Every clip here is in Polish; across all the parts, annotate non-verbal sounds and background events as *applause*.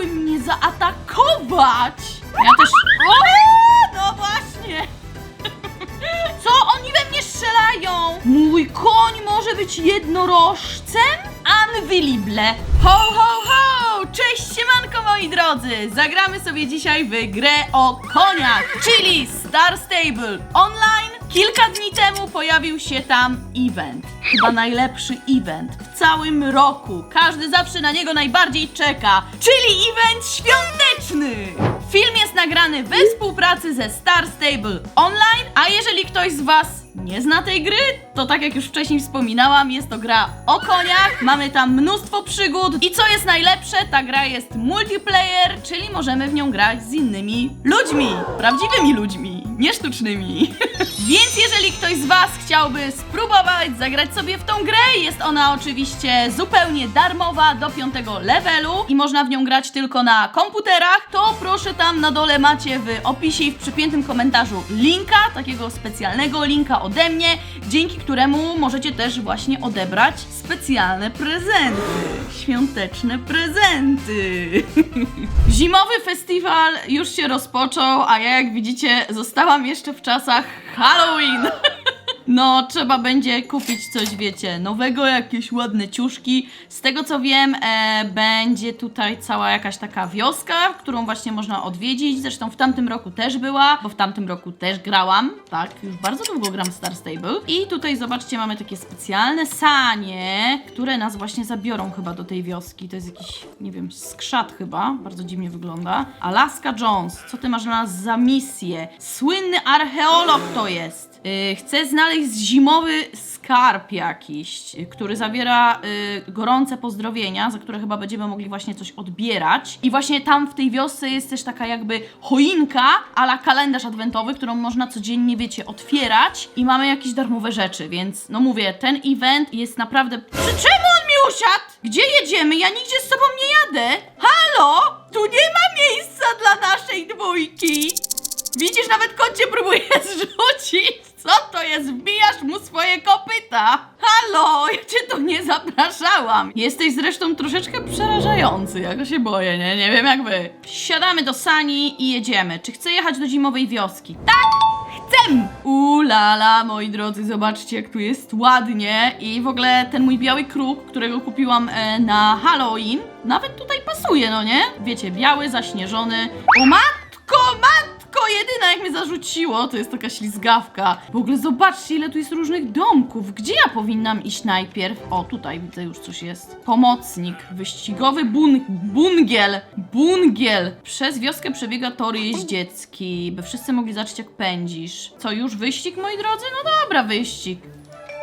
chciały mnie zaatakować! Ja też... O, no właśnie! *laughs* Co? Oni we mnie strzelają! Mój koń może być jednorożcem? Unbelievable! Ho, ho, ho! Cześć, siemanko moi drodzy! Zagramy sobie dzisiaj w grę o koniach, czyli Star Stable Online. Kilka dni temu pojawił się tam event. Chyba najlepszy event w całym roku. Każdy zawsze na niego najbardziej czeka, czyli event świąteczny! Film jest nagrany we współpracy ze Star Stable Online, a jeżeli ktoś z Was nie zna tej gry, to tak jak już wcześniej wspominałam, jest to gra o koniach, mamy tam mnóstwo przygód i co jest najlepsze, ta gra jest multiplayer, czyli możemy w nią grać z innymi ludźmi, prawdziwymi ludźmi, nie sztucznymi. *laughs* Więc jeżeli ktoś z Was chciałby spróbować zagrać sobie w tą grę, jest ona oczywiście zupełnie darmowa do piątego levelu i można w nią grać tylko na komputerach, to proszę tam na dole macie w opisie i w przypiętym komentarzu linka, takiego specjalnego linka ode mnie, dzięki któremu możecie też właśnie odebrać specjalne prezenty. Świąteczne prezenty. *laughs* Zimowy festiwal już się rozpoczął, a ja jak widzicie zostałam jeszcze w czasach Halloween. *laughs* No, trzeba będzie kupić coś, wiecie, nowego, jakieś ładne ciuszki. Z tego co wiem, e, będzie tutaj cała jakaś taka wioska, którą właśnie można odwiedzić. Zresztą w tamtym roku też była, bo w tamtym roku też grałam. Tak, już bardzo długo gram Star Stable. I tutaj zobaczcie, mamy takie specjalne sanie, które nas właśnie zabiorą chyba do tej wioski. To jest jakiś, nie wiem, skrzat chyba. Bardzo dziwnie wygląda. Alaska Jones, co ty masz dla nas za misję? Słynny archeolog to jest. Yy, chcę znaleźć zimowy skarb jakiś, który zawiera yy, gorące pozdrowienia, za które chyba będziemy mogli właśnie coś odbierać. I właśnie tam w tej wiosce jest też taka jakby choinka, ala kalendarz adwentowy, którą można codziennie, wiecie, otwierać i mamy jakieś darmowe rzeczy, więc no mówię, ten event jest naprawdę... Czemu on mi usiadł? Gdzie jedziemy? Ja nigdzie z tobą nie jadę. Halo? Tu nie ma miejsca dla naszej dwójki. Widzisz, nawet kot cię próbuje *laughs* zrzucić. Co to jest? Wbijasz mu swoje kopyta. Halo, ja cię tu nie zapraszałam. Jesteś zresztą troszeczkę przerażający, ja go się boję, nie? Nie wiem jak wy. Siadamy do sani i jedziemy. Czy chcę jechać do zimowej wioski? Tak! Chcę! Ulala, moi drodzy, zobaczcie jak tu jest ładnie i w ogóle ten mój biały kruk, którego kupiłam e, na Halloween, nawet tutaj pasuje, no nie? Wiecie, biały, zaśnieżony. O matko, matko, jedyna jak mnie zarzuciło, to jest taka ślizgawka. W ogóle zobaczcie ile tu jest różnych domków. Gdzie ja powinnam iść najpierw? O, tutaj widzę już coś jest. Pomocnik, wyścigowy bun bungiel, bungiel. Przez wioskę przebiega tor jeździecki, by wszyscy mogli zobaczyć jak pędzisz. Co, już wyścig, moi drodzy? No dobra, wyścig.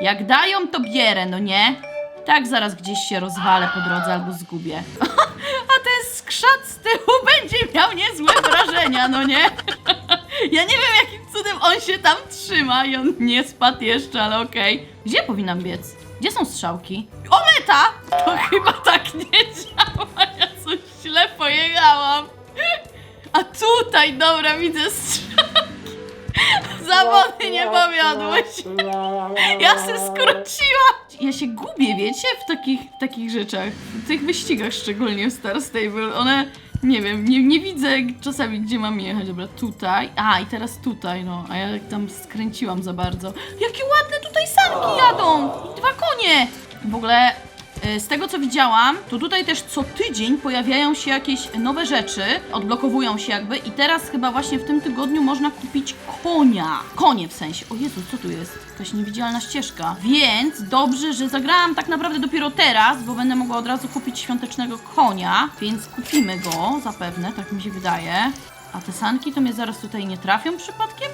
Jak dają, to bierę, no nie? Tak zaraz gdzieś się rozwalę po drodze albo zgubię. *laughs* Skrzat z tyłu *laughs* będzie miał niezłe wrażenia, no nie? *laughs* Ja nie wiem jakim cudem on się tam trzyma i on nie spadł jeszcze, ale okej. Gdzie powinnam biec? Gdzie są strzałki? O, meta! To *laughs* chyba tak nie działa, ja coś źle pojechałam. A tutaj, dobra, widzę strzałki. Zawody nie powiodły się. Ja się skróciłam. Ja się gubię, wiecie, w takich, takich rzeczach. W tych wyścigach szczególnie w Star Stable. One, nie wiem, nie, nie widzę czasami, gdzie mam jechać. Dobra, tutaj. A, i teraz tutaj, no. A ja tam skręciłam za bardzo. Jakie ładne tutaj sanki jadą! I dwa konie! W ogóle Z tego co widziałam, to tutaj też co tydzień pojawiają się jakieś nowe rzeczy, odblokowują się jakby i teraz chyba właśnie w tym tygodniu można kupić konia. Konie w sensie. O Jezu, co tu jest? Jakaś niewidzialna ścieżka. Więc dobrze, że zagrałam tak naprawdę dopiero teraz, bo będę mogła od razu kupić świątecznego konia, więc kupimy go zapewne, tak mi się wydaje. A te sanki to mnie zaraz tutaj nie trafią przypadkiem?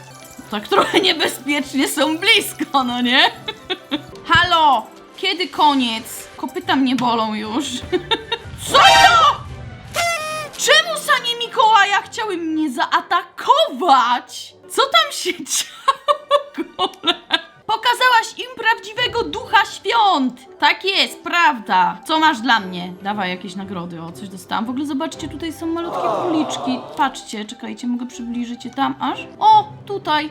Tak trochę *laughs* niebezpiecznie są blisko, no nie? *laughs* Halo! Kiedy koniec? Kopyta mnie bolą już. *laughs* Co to? Czemu sanie Mikołaja chciały mnie zaatakować? Co tam się działo? Pokazałaś im prawdziwego ducha świąt! Tak jest, prawda. Co masz dla mnie? Dawaj jakieś nagrody, o coś dostałam. W ogóle zobaczcie, tutaj są malutkie króliczki. Patrzcie, czekajcie, mogę przybliżyć je tam aż. O, tutaj.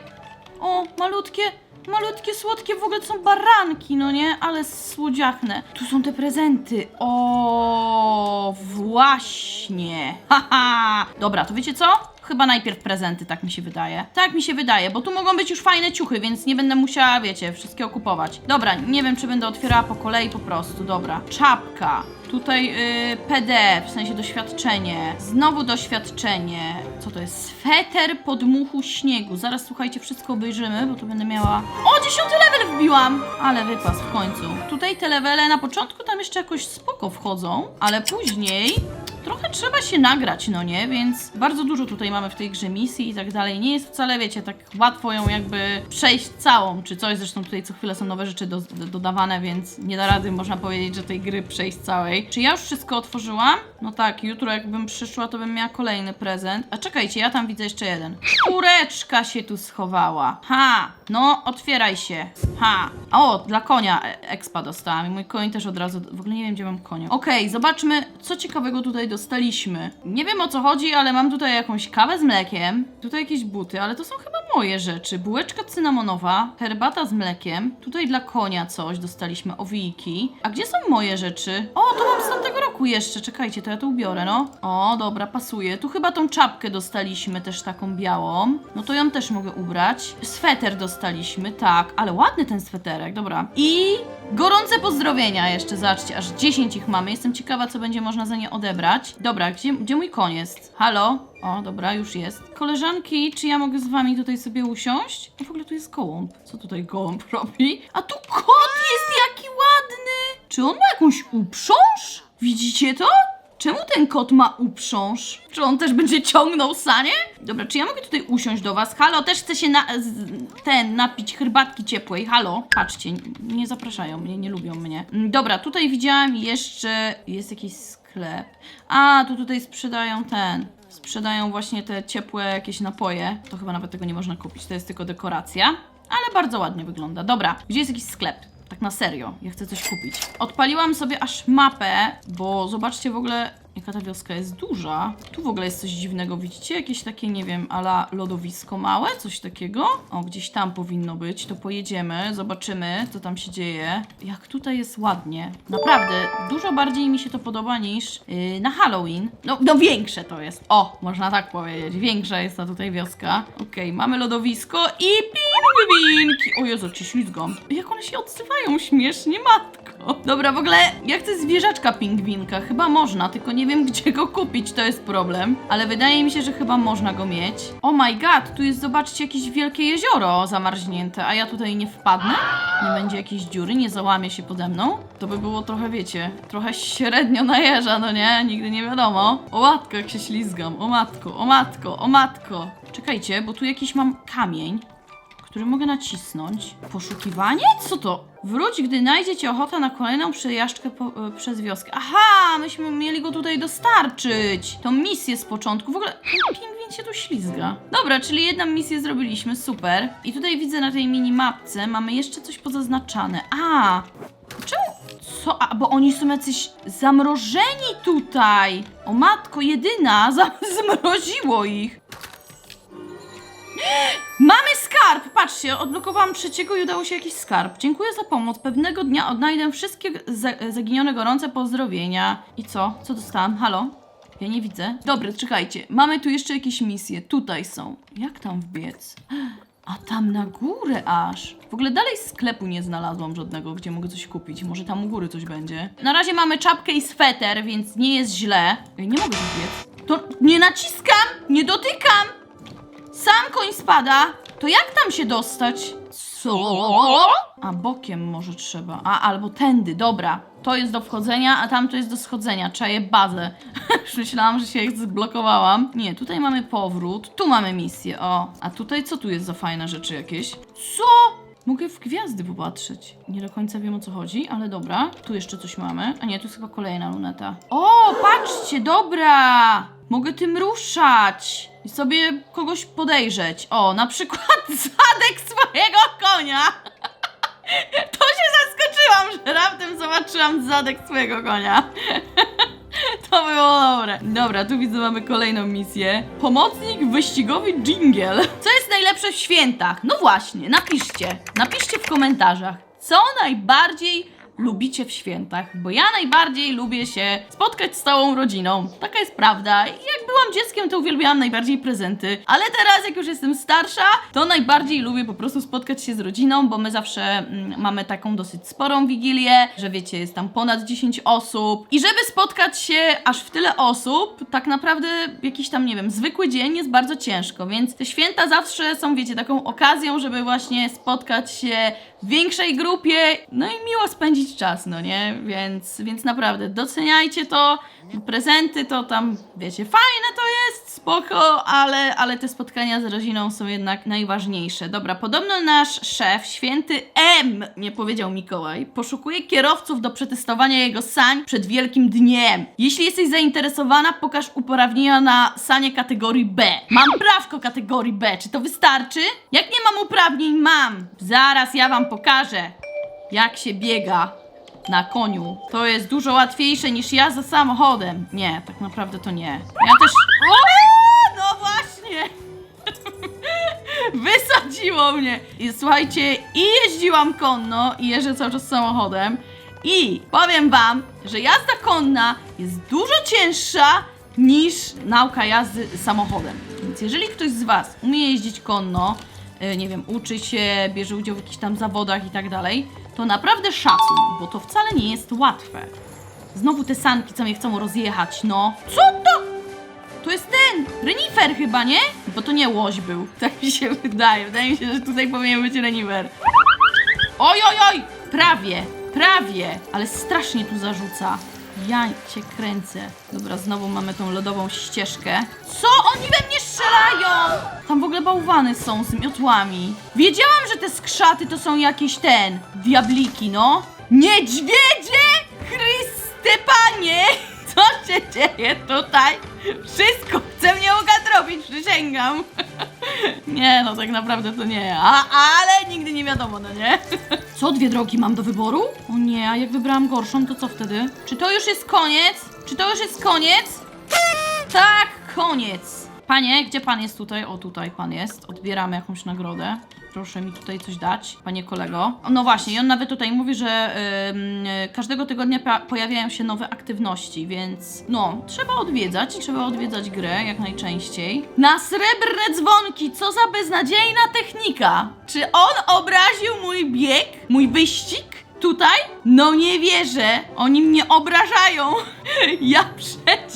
O, malutkie, malutkie, słodkie, w ogóle to są baranki, no nie? Ale słodziachne. Tu są te prezenty. O, właśnie. *laughs* Haha. Dobra, to wiecie co? Chyba najpierw prezenty, tak mi się wydaje. Tak mi się wydaje, bo tu mogą być już fajne ciuchy, więc nie będę musiała, wiecie, wszystkiego kupować. Dobra, nie wiem, czy będę otwierała po kolei po prostu. Dobra. Czapka. Tutaj y, PD, w sensie doświadczenie. Znowu doświadczenie. Co to jest? Sweter podmuchu śniegu. Zaraz słuchajcie, wszystko obejrzymy, bo tu będę miała. O, dziesiąty level wbiłam! Ale wypas w końcu. Tutaj te levele na początku tam jeszcze jakoś spoko wchodzą, ale później trochę trzeba się nagrać, no nie? Więc bardzo dużo tutaj mamy w tej grze misji i tak dalej. Nie jest wcale, wiecie, tak łatwo ją jakby przejść całą, czy coś. Zresztą tutaj co chwilę są nowe rzeczy do, do, dodawane, więc nie da rady, można powiedzieć, że tej gry przejść całej. Czy ja już wszystko otworzyłam? No tak, jutro jakbym przyszła, to bym miała kolejny prezent. A czekajcie, ja tam widzę jeszcze jeden. Kureczka się tu schowała. Ha! No, otwieraj się. Ha! O, dla konia e- expa dostałam i mój koń też od razu... W ogóle nie wiem, gdzie mam konia. Okej, zobaczmy, co ciekawego tutaj dostaliśmy. Nie wiem o co chodzi, ale mam tutaj jakąś kawę z mlekiem. Tutaj jakieś buty, ale to są chyba moje rzeczy. Bułeczka cynamonowa, herbata z mlekiem. Tutaj dla konia coś dostaliśmy, owijki. A gdzie są moje rzeczy? O, to mam z tamtego roku jeszcze. Czekajcie, to ja to ubiorę, no. O, dobra, pasuje. Tu chyba tą czapkę dostaliśmy też taką białą. No to ją też mogę ubrać. Sweter dostaliśmy, tak. Ale ładny ten sweterek, dobra. I gorące pozdrowienia jeszcze, zobaczcie, aż 10 ich mamy. Jestem ciekawa, co będzie można za nie odebrać. Dobra, gdzie, gdzie mój jest? Halo? O, dobra, już jest. Koleżanki, czy ja mogę z wami tutaj sobie usiąść? No w ogóle tu jest gołąb. Co tutaj gołąb *laughs* robi? A tu kot jest jaki ładny! Czy on ma jakąś uprząż? Widzicie to? Czemu ten kot ma uprząż? Czy on też będzie ciągnął sanie? Dobra, czy ja mogę tutaj usiąść do was? Halo, też chcę się na, z, ten, napić herbatki ciepłej. Halo? Patrzcie, nie zapraszają mnie, nie lubią mnie. Mm, Dobra, tutaj widziałam jeszcze, jest jakiś sklep. A, tu tutaj sprzedają ten, sprzedają właśnie te ciepłe jakieś napoje. To chyba nawet tego nie można kupić, to jest tylko dekoracja. Ale bardzo ładnie wygląda. Dobra, gdzie jest jakiś sklep? Tak na serio, ja chcę coś kupić. Odpaliłam sobie aż mapę, bo zobaczcie w ogóle, jaka ta wioska jest duża. Tu w ogóle jest coś dziwnego, widzicie? Jakieś takie, nie wiem, ala lodowisko małe, coś takiego. O, gdzieś tam powinno być, to pojedziemy, zobaczymy, co tam się dzieje. Jak tutaj jest ładnie. Naprawdę, dużo bardziej mi się to podoba niż yy, na Halloween. No, no większe to jest. O, można tak powiedzieć, większa jest ta tutaj wioska. Okej, mamy lodowisko i pingwinki. O Jezu, ci ślizgą. Jak one się odzywają śmiesznie, matko. Dobra, w ogóle ja chcę zwierzaczka pingwinka. Chyba można, tylko nie wiem *laughs* gdzie go kupić, to jest problem. Ale wydaje mi się, że chyba można go mieć. Oh my god, tu jest, zobaczcie, jakieś wielkie jezioro zamarznięte, a ja tutaj nie wpadnę? Nie będzie jakiejś dziury, nie załamie się pode mną? To by było trochę, wiecie, trochę średnio na jeża, no nie? Nigdy nie wiadomo. O matko, jak się ślizgam. O matko, o matko, o matko. Czekajcie, bo tu jakiś mam kamień który mogę nacisnąć. Poszukiwanie? Co to? Wróć, gdy znajdzie ci ochota na kolejną przejażdżkę po, e, przez wioskę. Aha, myśmy mieli go tutaj dostarczyć. Tą misję z początku. W ogóle ten pingwin się tu ślizga. Dobra, czyli jedną misję zrobiliśmy, super. I tutaj widzę na tej minimapce mamy jeszcze coś pozaznaczane. A, czemu? Co? A, bo oni są jacyś zamrożeni tutaj. O matko, jedyna, *laughs* za- zmroziło ich. Mamy skarb! Patrzcie, odblokowałam trzeciego i udało się jakiś skarb. Dziękuję za pomoc. Pewnego dnia odnajdę wszystkie za zaginione gorące pozdrowienia. I co? Co dostałam? Halo? Ja nie widzę. Dobra, czekajcie. Mamy tu jeszcze jakieś misje. Tutaj są. Jak tam wbiec? A tam na górę aż. W ogóle dalej sklepu nie znalazłam żadnego, gdzie mogę coś kupić. Może tam u góry coś będzie. Na razie mamy czapkę i sweter, więc nie jest źle. Ej, nie mogę wbiec. To nie naciskam! Nie dotykam! Sam koń spada. To jak tam się dostać? Co? A bokiem może trzeba. A, albo tędy, dobra. To jest do wchodzenia, a tamto jest do schodzenia. Czaję bazę. *laughs* Myślałam, że się ich zblokowałam. Nie, tutaj mamy powrót. Tu mamy misję, o. A tutaj co tu jest za fajne rzeczy jakieś? Co? Mogę w gwiazdy popatrzeć. Nie do końca wiem o co chodzi, ale dobra. Tu jeszcze coś mamy. A nie, tu jest chyba kolejna luneta. O, patrzcie, dobra! Mogę tym ruszać i sobie kogoś podejrzeć. O, na przykład *laughs* zadek swojego konia. *laughs* To się zaskoczyłam, że raptem zobaczyłam zadek swojego konia. *laughs* To było dobre. Dobra, tu widzę, mamy kolejną misję. Pomocnik wyścigowy Jingle. Co jest najlepsze w świętach? No właśnie, napiszcie. Napiszcie w komentarzach, co najbardziej lubicie w świętach, bo ja najbardziej lubię się spotkać z całą rodziną. Taka jest prawda. Jak byłam dzieckiem, to uwielbiałam najbardziej prezenty, ale teraz, jak już jestem starsza, to najbardziej lubię po prostu spotkać się z rodziną, bo my zawsze mm, mamy taką dosyć sporą wigilię, że wiecie, jest tam ponad 10 osób i żeby spotkać się aż w tyle osób, tak naprawdę jakiś tam, nie wiem, zwykły dzień jest bardzo ciężko, więc te święta zawsze są, wiecie, taką okazją, żeby właśnie spotkać się w większej grupie, no i miło spędzić czas, no nie? Więc, więc naprawdę doceniajcie to. Prezenty to tam, wiecie, fajne to jest, spoko, ale, ale te spotkania z rodziną są jednak najważniejsze. Dobra, podobno nasz szef, święty M, nie powiedział Mikołaj, poszukuje kierowców do przetestowania jego sań przed Wielkim Dniem. Jeśli jesteś zainteresowana, pokaż uprawnienia na sanie kategorii B. Mam prawko kategorii B, czy to wystarczy? Jak nie mam uprawnień? Mam. Zaraz ja wam pokażę, jak się biega na koniu. To jest dużo łatwiejsze niż jazda samochodem. Nie, tak naprawdę to nie. Ja też. O! No właśnie! *laughs* Wysadziło mnie! I słuchajcie, i jeździłam konno, i jeżdżę cały czas samochodem. I powiem wam, że jazda konna jest dużo cięższa niż nauka jazdy samochodem. Więc jeżeli ktoś z was umie jeździć konno, e, nie wiem, uczy się, bierze udział w jakichś tam zawodach i tak dalej, to naprawdę szacun, bo to wcale nie jest łatwe. Znowu te sanki, co mnie chcą rozjechać, no. Co to? To jest ten! Renifer chyba, nie? Bo to nie łoś był. *laughs* Tak mi się wydaje. Wydaje mi się, że tutaj powinien być renifer. Oj, oj, oj! Prawie, prawie, ale strasznie tu zarzuca. Ja cię kręcę. Dobra, znowu mamy tą lodową ścieżkę. Co? Oni we mnie strzelają! Tam w ogóle bałwany są z miotłami. Wiedziałam, że te skrzaty to są jakieś ten... Diabliki, no. Niedźwiedzie! Chryste panie! *laughs* Co się dzieje tutaj? Wszystko chce mnie ugadrobić, przysięgam. *laughs* Nie, no tak naprawdę to nie. A, ale nigdy nie wiadomo, no nie? *laughs* Co, dwie drogi mam do wyboru? O nie, a jak wybrałam gorszą, to co wtedy? Czy to już jest koniec? Czy to już jest koniec? Tak, koniec. Panie, gdzie pan jest tutaj? O, tutaj pan jest. Odbieramy jakąś nagrodę. Proszę mi tutaj coś dać, panie kolego. No właśnie, i on nawet tutaj mówi, że każdego tygodnia pojawiają się nowe aktywności, więc no, trzeba odwiedzać, trzeba odwiedzać grę jak najczęściej. Na srebrne dzwonki, co za beznadziejna technika! Czy on obraził mój bieg, mój wyścig? Tutaj? No nie wierzę. Oni mnie obrażają. *laughs* Ja przecież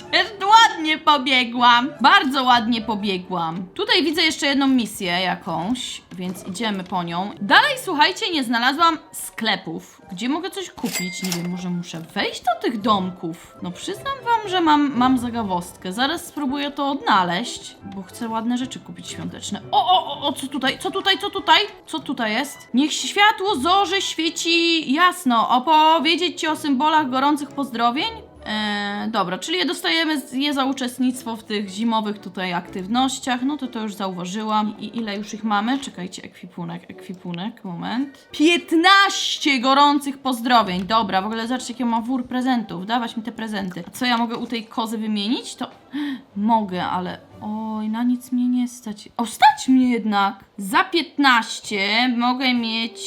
ładnie pobiegłam. Bardzo ładnie pobiegłam. Tutaj widzę jeszcze jedną misję jakąś, więc idziemy po nią. Dalej, słuchajcie, nie znalazłam sklepów, gdzie mogę coś kupić. Nie wiem, może muszę wejść do tych domków. No przyznam wam, że mam, mam zagawostkę. Zaraz spróbuję to odnaleźć, bo chcę ładne rzeczy kupić świąteczne. O, o, o, o, co tutaj? Co tutaj? Co tutaj? Co tutaj jest? Niech światło zorzy świeci jasno. Opowiedzieć ci o symbolach gorących pozdrowień? Eee, dobra, czyli dostajemy z- je za uczestnictwo w tych zimowych tutaj aktywnościach. No to to już zauważyłam. I ile już ich mamy? Czekajcie, ekwipunek, ekwipunek, moment. 15 gorących pozdrowień. Dobra, w ogóle zobaczcie, jakie mam wór prezentów. Dawać mi te prezenty. A co ja mogę u tej kozy wymienić? To *gasps* mogę, ale oj, na nic mnie nie stać. O, stać mnie jednak. Za 15 mogę mieć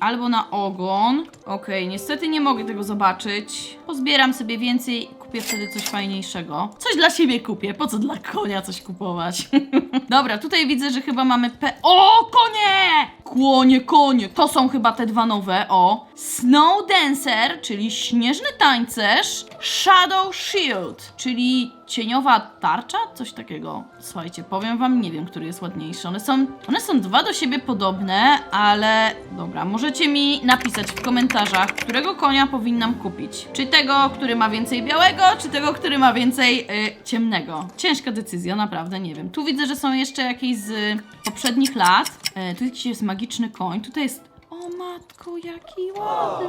albo na ogon. Okej, niestety nie mogę tego zobaczyć. Pozbieram sobie więcej i kupię wtedy coś fajniejszego. Coś dla siebie kupię, po co dla konia coś kupować? *laughs* Dobra, tutaj widzę, że chyba mamy pe... O, konie! Kłonie, konie. To są chyba te dwa nowe, o. Snow Dancer, czyli śnieżny tańcerz. Shadow Shield, czyli cieniowa tarcza? Coś takiego. Słuchajcie, powiem wam, nie wiem, który jest ładniejszy. One są, one są dwa do siebie podobne, ale dobra, możecie mi napisać w komentarzach, którego konia powinnam kupić. Czy tego, który ma więcej białego, czy tego, który ma więcej y, ciemnego. Ciężka decyzja, naprawdę, nie wiem. Tu widzę, że są jeszcze jakieś z poprzednich lat. Y, tu jakiś jest magiczny koń, tutaj jest matko, jaki ładny.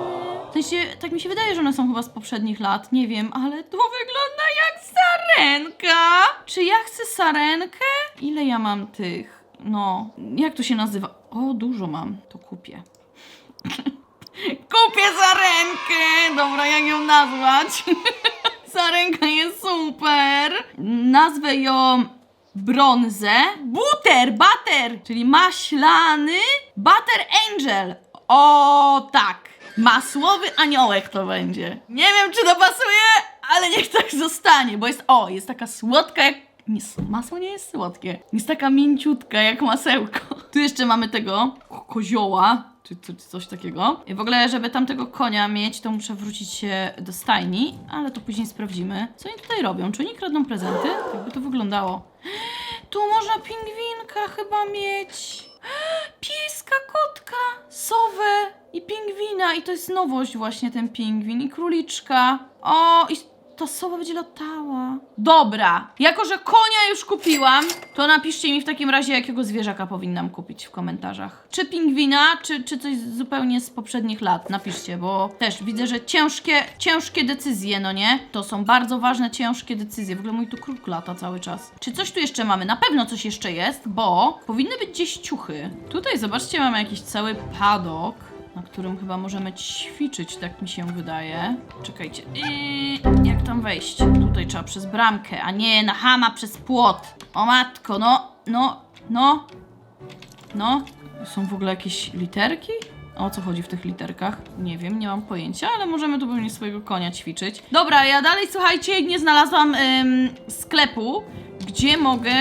W sensie, tak mi się wydaje, że one są chyba z poprzednich lat, nie wiem, ale to wygląda jak sarenka. Czy ja chcę sarenkę? Ile ja mam tych? No, jak to się nazywa? O, dużo mam, to kupię. *laughs* kupię sarenkę! Dobra, jak ją nazwać? *laughs* Sarenka jest super! Nazwę ją brązę. Butter, butter, czyli maślany Butter Angel. O tak! Masłowy aniołek to będzie. Nie wiem, czy to pasuje, ale niech tak zostanie, bo jest, o, jest taka słodka jak... Nie, masło nie jest słodkie. Jest taka mięciutka jak masełko. Tu jeszcze mamy tego ko- kozioła, czy, czy, coś takiego. I w ogóle, żeby tamtego konia mieć, to muszę wrócić się do stajni, ale to później sprawdzimy. Co oni tutaj robią? Czy oni kradną prezenty? Tak by to wyglądało. Tu można pingwinka chyba mieć. Pieska, kotka, sowę i pingwina. I to jest nowość właśnie ten pingwin. I króliczka. O, i ta sowa będzie latała. Dobra, jako że konia już kupiłam, to napiszcie mi w takim razie, jakiego zwierzaka powinnam kupić w komentarzach. Czy pingwina, czy, czy coś zupełnie z poprzednich lat. Napiszcie, bo też widzę, że ciężkie, ciężkie decyzje, no nie? To są bardzo ważne, ciężkie decyzje. W ogóle mój tu kruk lata cały czas. Czy coś tu jeszcze mamy? Na pewno coś jeszcze jest, bo powinny być gdzieś ciuchy. Tutaj zobaczcie, mamy jakiś cały padok na którym chyba możemy ćwiczyć, tak mi się wydaje. Czekajcie. I jak tam wejść? Tutaj trzeba przez bramkę, a nie na hama przez płot. O matko, no, no, no, no. Są w ogóle jakieś literki? O co chodzi w tych literkach? Nie wiem, nie mam pojęcia, ale możemy tu pewnie swojego konia ćwiczyć. Dobra, ja dalej, słuchajcie, nie znalazłam ym, sklepu, gdzie mogę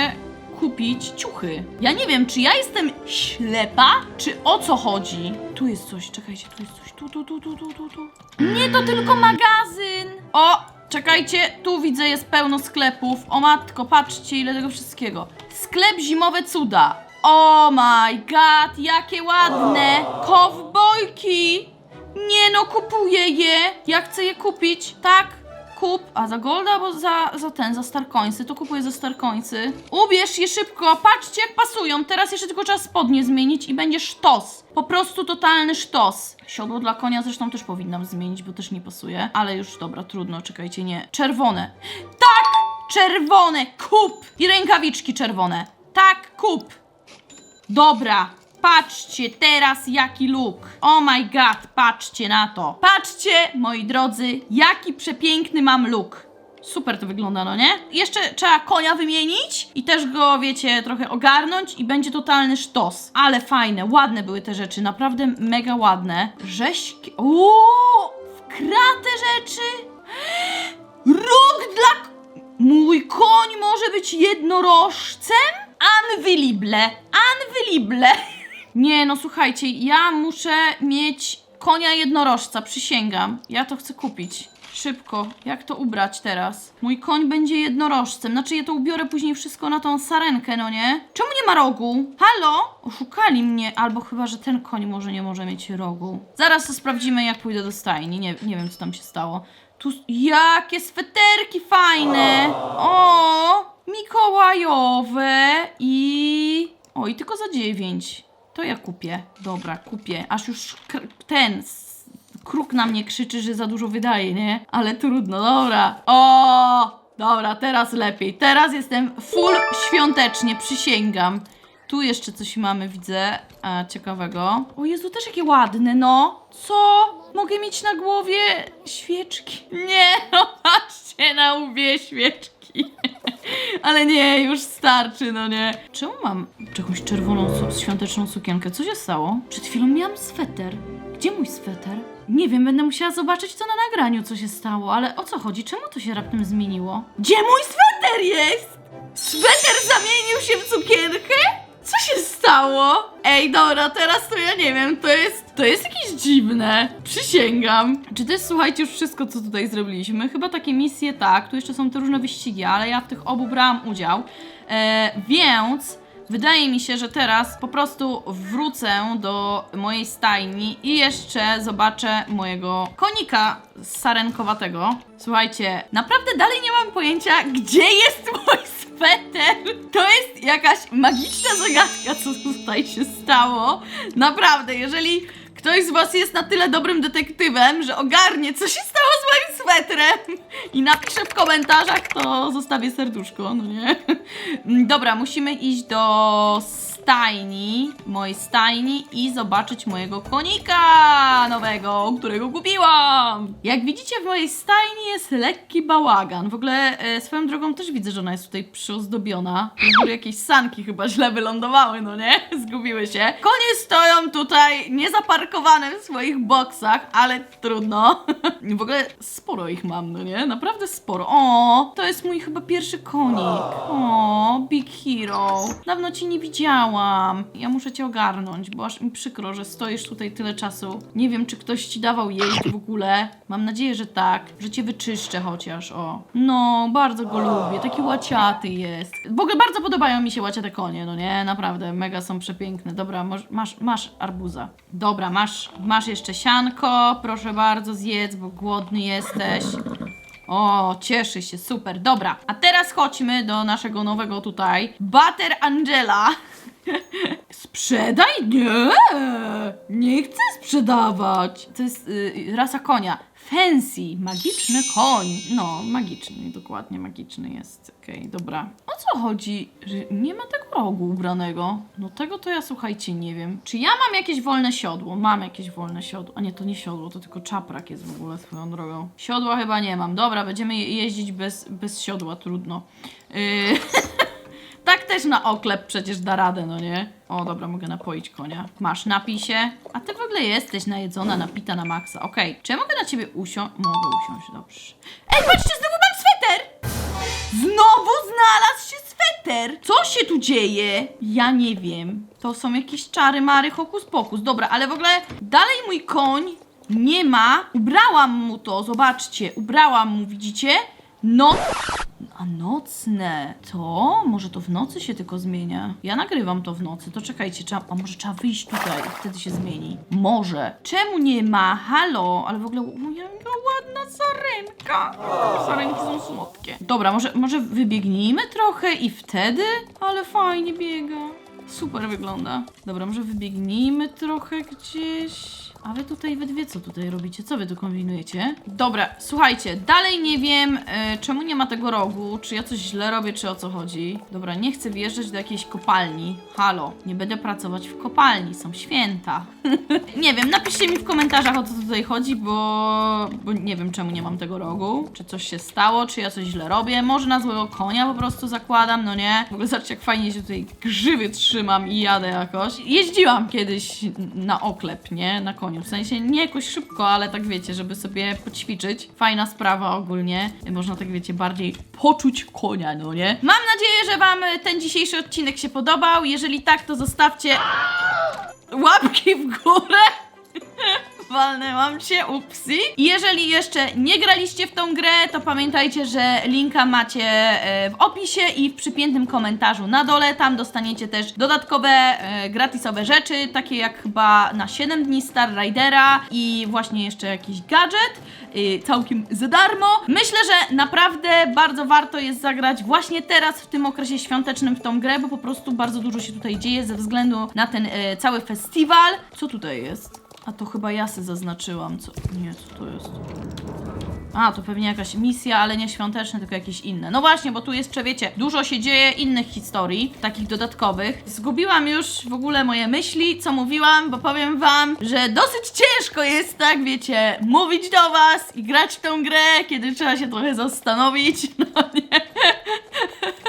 kupić ciuchy. Ja nie wiem, czy ja jestem ślepa, czy o co chodzi. Tu jest coś, czekajcie, tu jest coś. Tu, tu, tu, tu, tu, tu, tu. Nie, to tylko magazyn. O, czekajcie, tu widzę, jest pełno sklepów. O matko, patrzcie, ile tego wszystkiego. Sklep Zimowe Cuda. Oh my god, jakie ładne. Kowbojki. Nie no, kupuję je. Ja chcę je kupić, tak? Kup. A za golda albo za, za ten, za starkońcy? To kupuję za starkońcy. Ubierz je szybko. Patrzcie jak pasują. Teraz jeszcze tylko trzeba spodnie zmienić i będzie sztos. Po prostu totalny sztos. Siodło dla konia zresztą też powinnam zmienić, bo też nie pasuje. Ale już dobra, trudno, czekajcie, nie. Czerwone. Tak! Czerwone! Kup! I rękawiczki czerwone. Tak, kup! Dobra, patrzcie teraz jaki look. Oh my god, patrzcie na to. Patrzcie, moi drodzy, jaki przepiękny mam look. Super to wygląda, no nie? Jeszcze trzeba konia wymienić i też go, wiecie, trochę ogarnąć i będzie totalny sztos. Ale fajne, ładne były te rzeczy, naprawdę mega ładne. Rzeźki... Uuu, wkrate rzeczy. Róg dla... Mój koń może być jednorożcem? Unwilible, unwilible. Nie, no słuchajcie, ja muszę mieć konia jednorożca, przysięgam. Ja to chcę kupić. Szybko, jak to ubrać teraz? Mój koń będzie jednorożcem. Znaczy, ja to ubiorę później wszystko na tą sarenkę, no nie? Czemu nie ma rogu? Halo? Oszukali mnie, albo chyba, że ten koń może nie może mieć rogu. Zaraz to sprawdzimy, jak pójdę do stajni. Nie, nie wiem, co tam się stało. Tu, jakie sweterki fajne! O, mikołajowe i... O, i tylko za 9. To ja kupię. Dobra, kupię. Aż już ten kruk na mnie krzyczy, że za dużo wydaje, nie? Ale trudno, dobra. O, dobra, teraz lepiej. Teraz jestem full świątecznie, przysięgam. Tu jeszcze coś mamy, widzę, a, ciekawego. O Jezu, też jakie ładne, no. Co? Mogę mieć na głowie świeczki? Nie, *laughs* no patrzcie na łbie świeczki. *laughs* Ale nie, już starczy, no nie. Czemu mam jakąś czerwoną su- świąteczną sukienkę? Co się stało? Przed chwilą miałam sweter. Gdzie mój sweter? Nie wiem, będę musiała zobaczyć to na nagraniu, co się stało, ale o co chodzi? Czemu to się raptem zmieniło? Gdzie mój sweter jest? Sweter zamienił się w cukierkę? Stało? Ej, dobra, teraz to ja nie wiem, to jest, to jest jakieś dziwne. Przysięgam. Czy jest, słuchajcie, już wszystko, co tutaj zrobiliśmy? Chyba takie misje, tak, tu jeszcze są te różne wyścigi, ale ja w tych obu brałam udział. E, więc wydaje mi się, że teraz po prostu wrócę do mojej stajni i jeszcze zobaczę mojego konika sarenkowatego. Słuchajcie, naprawdę dalej nie mam pojęcia, gdzie jest mój sweter. To jest jakaś magiczna zagadka, co tutaj się stało. Naprawdę, jeżeli ktoś z was jest na tyle dobrym detektywem, że ogarnie, co się stało z moim swetrem i napisze w komentarzach, to zostawię serduszko, no nie? Dobra, musimy iść do stajni, mojej stajni i zobaczyć mojego konika nowego, którego kupiłam. Jak widzicie w mojej stajni jest lekki bałagan. W ogóle e, swoją drogą też widzę, że ona jest tutaj przyozdobiona. Ogóle jakieś sanki chyba źle wylądowały, no nie? *laughs* Zgubiły się. Konie stoją tutaj niezaparkowane w swoich boksach, ale trudno. *laughs* W ogóle sporo ich mam, no nie? Naprawdę sporo. O, to jest mój chyba pierwszy konik. O, Big Hero. Dawno ci nie widziałam. Ja muszę cię ogarnąć, bo aż mi przykro, że stoisz tutaj tyle czasu. Nie wiem, czy ktoś ci dawał jeść w ogóle. Mam nadzieję, że tak. Że cię wyczyszczę chociaż, o. No, bardzo go lubię. Taki łaciaty jest. W ogóle bardzo podobają mi się łaciate konie, no nie? Naprawdę, mega są przepiękne. Dobra, masz, masz arbuza. Dobra, masz, masz jeszcze sianko. Proszę bardzo, zjedz, bo głodny jesteś. O, cieszy się, super, dobra. A teraz chodźmy do naszego nowego tutaj. Butter Angela. Sprzedaj? Nie! Nie chcę sprzedawać. To jest y, rasa konia. Fancy, magiczny koń. No, magiczny, dokładnie magiczny jest. Okej, dobra. O co chodzi, że nie ma tego rogu ubranego? No tego to ja słuchajcie nie wiem. Czy ja mam jakieś wolne siodło? Mam jakieś wolne siodło. A nie, to nie siodło, to tylko czaprak jest w ogóle swoją drogą. Siodła chyba nie mam. Dobra, będziemy je- jeździć bez, bez siodła, trudno. Yy... *laughs* Też na oklep przecież da radę, no nie? O, dobra, mogę napoić konia. Masz, napij się. A ty w ogóle jesteś najedzona, napita na maksa. Okej, czy ja mogę na ciebie usiąść? Mogę usiąść, dobrze. Ej, patrzcie, znowu mam sweter! Znowu znalazł się sweter! Co się tu dzieje? Ja nie wiem. To są jakieś czary, mary, hokus pokus. Dobra, ale w ogóle dalej mój koń nie ma. Ubrałam mu to, zobaczcie. Ubrałam mu, widzicie? No, a nocne. To? Może to w nocy się tylko zmienia? Ja nagrywam to w nocy, to czekajcie, trzeba, a może trzeba wyjść tutaj wtedy się zmieni. Może. Czemu nie ma? Halo, ale w ogóle moja jaka ładna sarenka. Sarenki są słodkie. Dobra, może, może wybiegnijmy trochę i wtedy? Ale fajnie biega. Super wygląda. Dobra, może wybiegnijmy trochę gdzieś. A wy tutaj we dwie co tutaj robicie? Co wy tu kombinujecie? Dobra, słuchajcie, dalej nie wiem, e, czemu nie ma tego rogu, czy ja coś źle robię, czy o co chodzi. Dobra, nie chcę wjeżdżać do jakiejś kopalni. Halo, nie będę pracować w kopalni, są święta. *laughs* nie wiem, napiszcie mi w komentarzach o co tutaj chodzi, bo, bo nie wiem czemu nie mam tego rogu. Czy coś się stało, czy ja coś źle robię. Może na złego konia po prostu zakładam, no nie? W ogóle zobaczcie jak fajnie się tutaj grzywy trzymam i jadę jakoś. Jeździłam kiedyś na oklep, nie? Na koniu. W sensie nie jakoś szybko, ale tak wiecie, żeby sobie poćwiczyć. Fajna sprawa ogólnie. Można tak wiecie, bardziej poczuć konia, no nie? Mam nadzieję, że wam ten dzisiejszy odcinek się podobał. Jeżeli tak, to zostawcie łapki w górę. Walnęłam cię, upsi. I jeżeli jeszcze nie graliście w tą grę, to pamiętajcie, że linka macie e, w opisie i w przypiętym komentarzu na dole. Tam dostaniecie też dodatkowe e, gratisowe rzeczy, takie jak chyba na 7 dni Star Ridera i właśnie jeszcze jakiś gadżet. y, Całkiem za darmo. Myślę, że naprawdę bardzo warto jest zagrać właśnie teraz, w tym okresie świątecznym w tą grę, bo po prostu bardzo dużo się tutaj dzieje ze względu na ten e, cały festiwal. Co tutaj jest? A to chyba ja zaznaczyłam. Co? Nie, co to jest? A, to pewnie jakaś misja, ale nie świąteczne, tylko jakieś inne. No właśnie, bo tu jeszcze, wiecie, dużo się dzieje innych historii, takich dodatkowych. Zgubiłam już w ogóle moje myśli, co mówiłam, bo powiem wam, że dosyć ciężko jest, tak, wiecie, mówić do was i grać w tą grę, kiedy trzeba się trochę zastanowić, *laughs* no nie?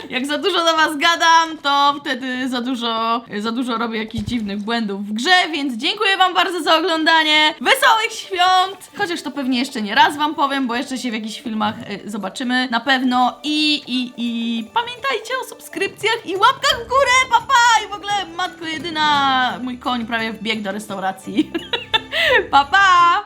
Jak za dużo do was gadam, to wtedy za dużo, za dużo robię jakichś dziwnych błędów w grze, więc dziękuję wam bardzo za oglądanie. Wesołych świąt! Chociaż to pewnie jeszcze nie raz wam powiem, bo jeszcze się w jakichś filmach y, zobaczymy na pewno. I, i, i pamiętajcie o subskrypcjach i łapkach w górę, papa! I w ogóle matko jedyna, mój koń prawie wbiegł do restauracji. papa! *laughs* Pa!